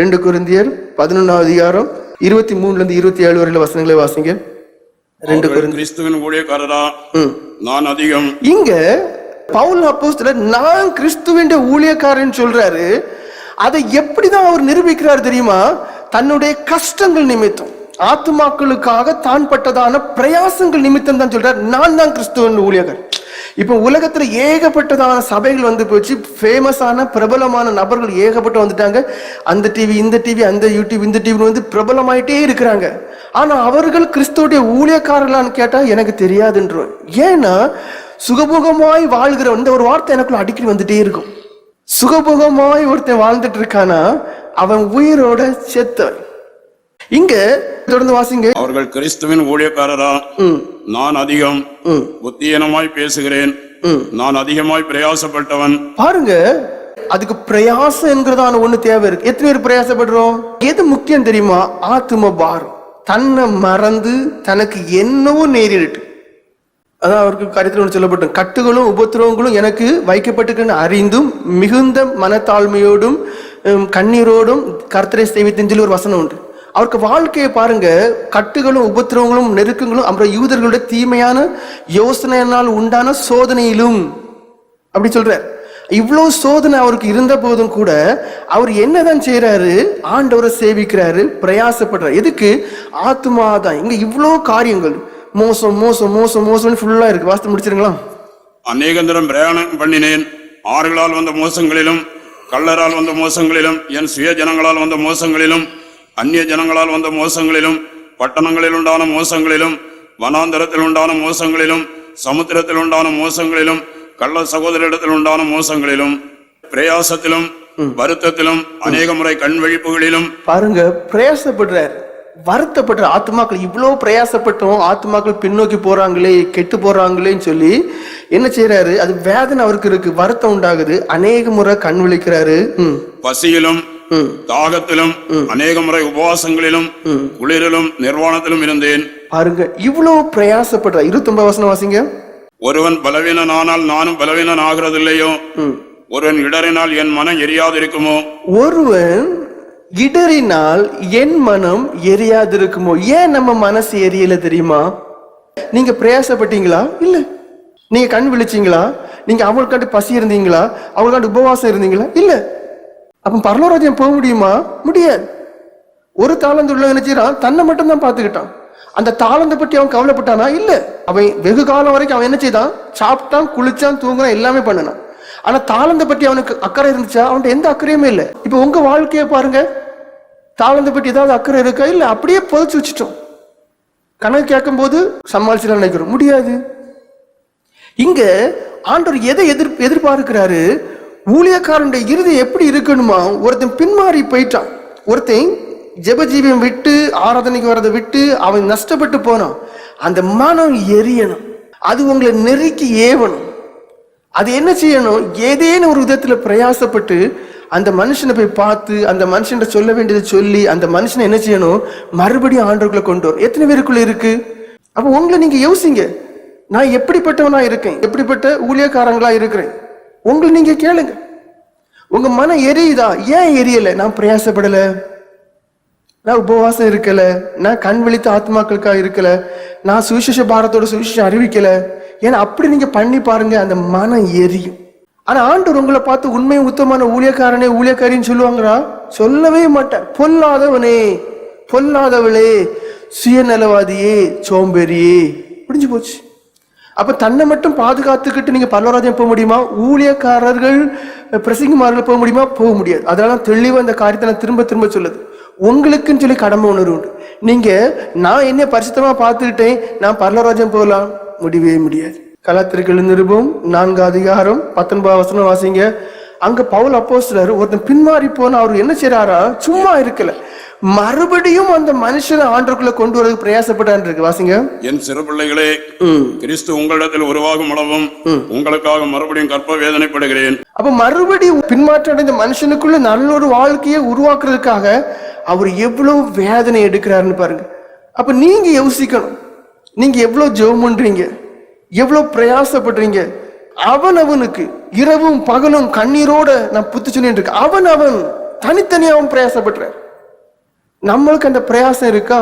ரெண்டு குருந்தியர் பதினொன்னாவது அதிகாரம் இருபத்தி மூணுல இருந்து இருபத்தி ஏழு வரையில வசனங்களை வாசிங்க. ரெண்டு கிறிஸ்துவின் ஊழியக்காரரா. நான் அதிகம். இங்க பவுல் அப்போஸ்தலர் நான் கிறிஸ்துவின் ஊழியக்காரன் சொல்றாரு. அதை எப்படிதான் அவர் நிரூபிக்கிறார் தெரியுமா? தன்னுடைய கஷ்டங்கள் நிமித்தம். ஆத்துமாக்களுக்காக தான் பட்டதான பிரயாசங்கள் நிமித்தம் தான் சொல்றார். நான் தான் கிறிஸ்துவன் ஊழியக்காரன். இப்போ உலகத்துல ஏகப்பட்டதான சபைகள் வந்து போச்சு. ஃபேமஸான பிரபலமான நபர்கள் ஏகப்பட்டு வந்துட்டாங்க. அந்த டிவி இந்த டிவி அந்த யூடியூப் இந்த டிவி வந்து பிரபலமாயிட்டே இருக்கிறாங்க. ஆனா அவர்கள் கிறிஸ்துவோடைய ஊழியக்காரர்களான்னு கேட்டா எனக்கு தெரியாதுன்றோம் ஏன்னா சுகபோகமாய் வாழ்கிற இந்த ஒரு வார்த்தை எனக்குள்ள அடிக்கடி வந்துட்டே இருக்கும். சுகபோகமாய் ஒருத்தன் வாழ்ந்துட்டு இருக்கானா அவன் உயிரோட செத்தவன். இங்க தொடர்ந்து வாசிங்க. அவர்கள் கிறிஸ்துவின் ஊழியக்காரரா? நான் அதிகம் புத்தியனமாய் பேசுகிறேன். நான் அதிகமாய் பிரயாசப்பட்டவன். பாருங்க அதுக்கு பிரயாசம் என்கிறதான ஒண்ணு தேவை இருக்கு. எத்தனை பேர் பிரயாசப்படுறோம்? எது முக்கியம் தெரியுமா? ஆத்தும பாரம். தன்னை மறந்து தனக்கு என்னவோ நேரிட்டு. அதான் அவருக்கு கருத்தில் ஒன்று சொல்லப்பட்ட கட்டுகளும் உபத்திரவங்களும் எனக்கு வைக்கப்பட்டிருக்குன்னு அறிந்தும் மிகுந்த மனத்தாழ்மையோடும் கண்ணீரோடும் கர்த்தரை சேவித்தேன்னு சொல்லி ஒரு வசனம் உண்டு. அவருக்கு வாழ்க்கையை பாருங்க கட்டுகளும் உபத்திரவங்களும் நெருக்கங்களும் அப்புறம் யூதர்களுடைய தீமையான யோசனையினால் உண்டான சோதனையிலும். அப்படி சொல்றார். இவ்வளவு சோதனை அவருக்கு இருந்த போதும் கூட அவர் என்னதான் செய்யறாரு ஆண்டவரை சேவிக்கிறாரு பிரயாசப்படுறாரு. எதுக்கு? ஆத்மா தான் இங்க இவ்வளோ காரியங்கள். மோசம் மோசம் மோசம் மோசம்னு ஃபுல்லா இருக்கு. வாஸ்து முடிச்சிருங்களா? அநேகந்திரம் பிரயாணம் பண்ணினேன். ஆறுகளால் வந்த மோசங்களிலும் கள்ளரால் வந்த மோசங்களிலும் என் சுய ஜனங்களால் வந்த மோசங்களிலும் அந்நிய ஜனங்களால் வந்த மோசங்களிலும் பட்டணங்களில் உண்டான மோசங்களிலும் வனாந்தரத்தில் உண்டான மோசங்களிலும் சமுத்திரத்தில் உண்டான மோசங்களிலும் கள்ள சகோதரிடத்தில் உண்டான மோசங்களிலும் பிரயாசத்திலும் வருத்தத்திலும் அநேக முறை கண் விழிப்புகளிலும். பாருங்க பிரயாசப்படுறார். வருத்தப்படுற ஆத்மாக்கள் இவ்வளோ பிரயாசப்பட்டோம் ஆத்மாக்கள் பின்னோக்கி போறாங்களே கெட்டு போறாங்களேன்னு சொல்லி என்ன செய்யறாரு அது வேதனை அவருக்கு இருக்கு வருத்தம் உண்டாகுது. அநேக முறை கண் விழிக்கிறாரு. பசியிலும் தாகத்திலும் அநேக முறை உபவாசங்களிலும் குளிரிலும் நிர்வாணத்திலும் இருந்தேன் பாருங்க இவ்வளோ பிரயாசப்படுற இருபத்தொன்பது வசனம் வாசிங்க ஒருவன் பலவீனனானால் நானும் பலவீனன் ஆகிறதில்லையோ ஒருவன் இடறினால் என் மனம் எரியாதிருக்குமோ ஒருவன் இடறினால் என் மனம் எரியாதிருக்குமோ ஏன் நம்ம மனசு எரியல தெரியுமா நீங்க பிரயாசப்பட்டீங்களா இல்ல நீங்க கண் விழிச்சீங்களா நீங்க அவங்களுக்காண்டு பசி இருந்தீங்களா அவங்களுக்காண்டு உபவாசம் இருந்தீங்களா இல்ல அப்போ பரலோராஜ்யம் போக முடியுமா? முடியாது. ஒரு தாளந்து உள்ள நினைச்சிடான் தன்னை மட்டும்தான் பார்த்துக்கிட்டான். அந்த தாளந்தை பற்றி அவன் கவலைப்பட்டானா? இல்லை. அவன் வெகு காலம் வரைக்கும் அவன் என்ன செய்தான்? சாப்பிட்டான் குளிச்சான் தூங்குறான் எல்லாமே பண்ணினான். ஆனால் தாளந்தை பற்றி அவனுக்கு அக்கறை இருந்துச்சா? அவன்கிட்ட எந்த அக்கறையுமே இல்லை. இப்போ உங்கள் வாழ்க்கையை பாருங்க. தாளந்தை பற்றி ஏதாவது அக்கறை இருக்கா? இல்லை அப்படியே பொதிச்சு வச்சுட்டோம். கணக்கு கேட்கும்போது சமாளிச்சுலாம் நினைக்கிறோம். முடியாது. இங்கே ஆண்டவர் எதை எதிர் எதிர்பார்க்கிறாரு? ஊழியக்காரனுடைய இறுதி எப்படி இருக்கணுமா ஒருத்தன் பின்மாறி போயிட்டான். ஒருத்தன் ஜெபஜீவியம் விட்டு ஆராதனைக்கு வரதை விட்டு அவன் நஷ்டப்பட்டு போனான். அந்த மனம் எரியணும். அது உங்களை நெருக்கி ஏவணும். அது என்ன செய்யணும்? ஏதேனும் ஒரு விதத்தில் பிரயாசப்பட்டு அந்த மனுஷனை போய் பார்த்து அந்த மனுஷன் சொல்ல வேண்டியதை சொல்லி அந்த மனுஷனை என்ன செய்யணும்? மறுபடியும் ஆண்டவர்களை கொண்டு வரும். எத்தனை பேருக்குள்ள இருக்கு? அப்போ உங்களை நீங்க யோசிங்க. நான் எப்படிப்பட்டவனா இருக்கேன்? எப்படிப்பட்ட ஊழியக்காரங்களா இருக்கிறேன்? உங்களை நீங்க கேளுங்க. உங்க மனம் எரியுதா? ஏன் எரியல? நான் பிரயாசப்படல. நான் உபவாசம் இருக்கல. நான் கண் விழித்த ஆத்மாக்களுக்காக இருக்கல. நான் சுவிசேஷ பாரத்தோட சுவிசேஷம் அறிவிக்கல. ஏன்னா அப்படி நீங்க பண்ணி பாருங்க அந்த மனம் எரியும். ஆனா ஆண்டவர் உங்களை பார்த்து உண்மை உத்தமான ஊழியக்காரனே ஊழியக்காரின்னு சொல்லுவாங்களா? சொல்லவே மாட்டேன் பொல்லாதவனே பொல்லாதவளே சுயநலவாதியே சோம்பேறியே. முடிஞ்சு போச்சு. அப்ப தன்னை மட்டும் பாதுகாத்துக்கிட்டு நீங்க பல்லவராஜன் போக முடியுமா? ஊழியக்காரர்கள் பிரசங்கமார்கள் போக முடியுமா? போக முடியாது. அதனால தெளிவா இந்த காரியத்தை நான் திரும்ப திரும்ப சொல்லுது. உங்களுக்குன்னு சொல்லி கடமை உணர்வு உண்டு நீங்க நான் என்ன பரிசுத்தமா பார்த்துக்கிட்டேன் நான் பல்லவராஜன் போகலாம். முடியவே முடியாது. கலாத்திரிகள் நிருபம் நான்கு அதிகாரம் பத்தொன்பது வசனம் வாசிங்க. அங்க பவுல் அப்போஸ்தலர் ஒருத்தன் பின்மாறி போன அவர் என்ன செய்கிறாரா சும்மா இருக்கல. மறுபடியும் அந்த மனுஷனை ஆண்டருக்குள்ள கொண்டு வரதுக்கு பிரயாசப்பட்டான் இருக்கு. வாசிங்க. என் சிறு பிள்ளைகளே கிறிஸ்து உங்களிடத்தில் உருவாகும் அளவும் உங்களுக்காக மறுபடியும் கற்ப வேதனைப்படுகிறேன். அப்ப மறுபடியும் பின்மாற்றம் அடைந்த மனுஷனுக்குள்ள நல்ல ஒரு வாழ்க்கையை உருவாக்குறதுக்காக அவர் எவ்வளவு வேதனை எடுக்கிறாருன்னு பாருங்க. அப்ப நீங்க யோசிக்கணும். நீங்க எவ்வளவு ஜெபம் பண்றீங்க? எவ்வளவு பிரயாசப்படுறீங்க? அவன் அவனுக்கு இரவும் பகலும் கண்ணீரோட நான் புத்து சொல்லிட்டு இருக்கேன். அவன் அவன் தனித்தனியாகவும் பிரயாசப்படுறார். நம்மளுக்கு அந்த பிரயாசம் இருக்கா?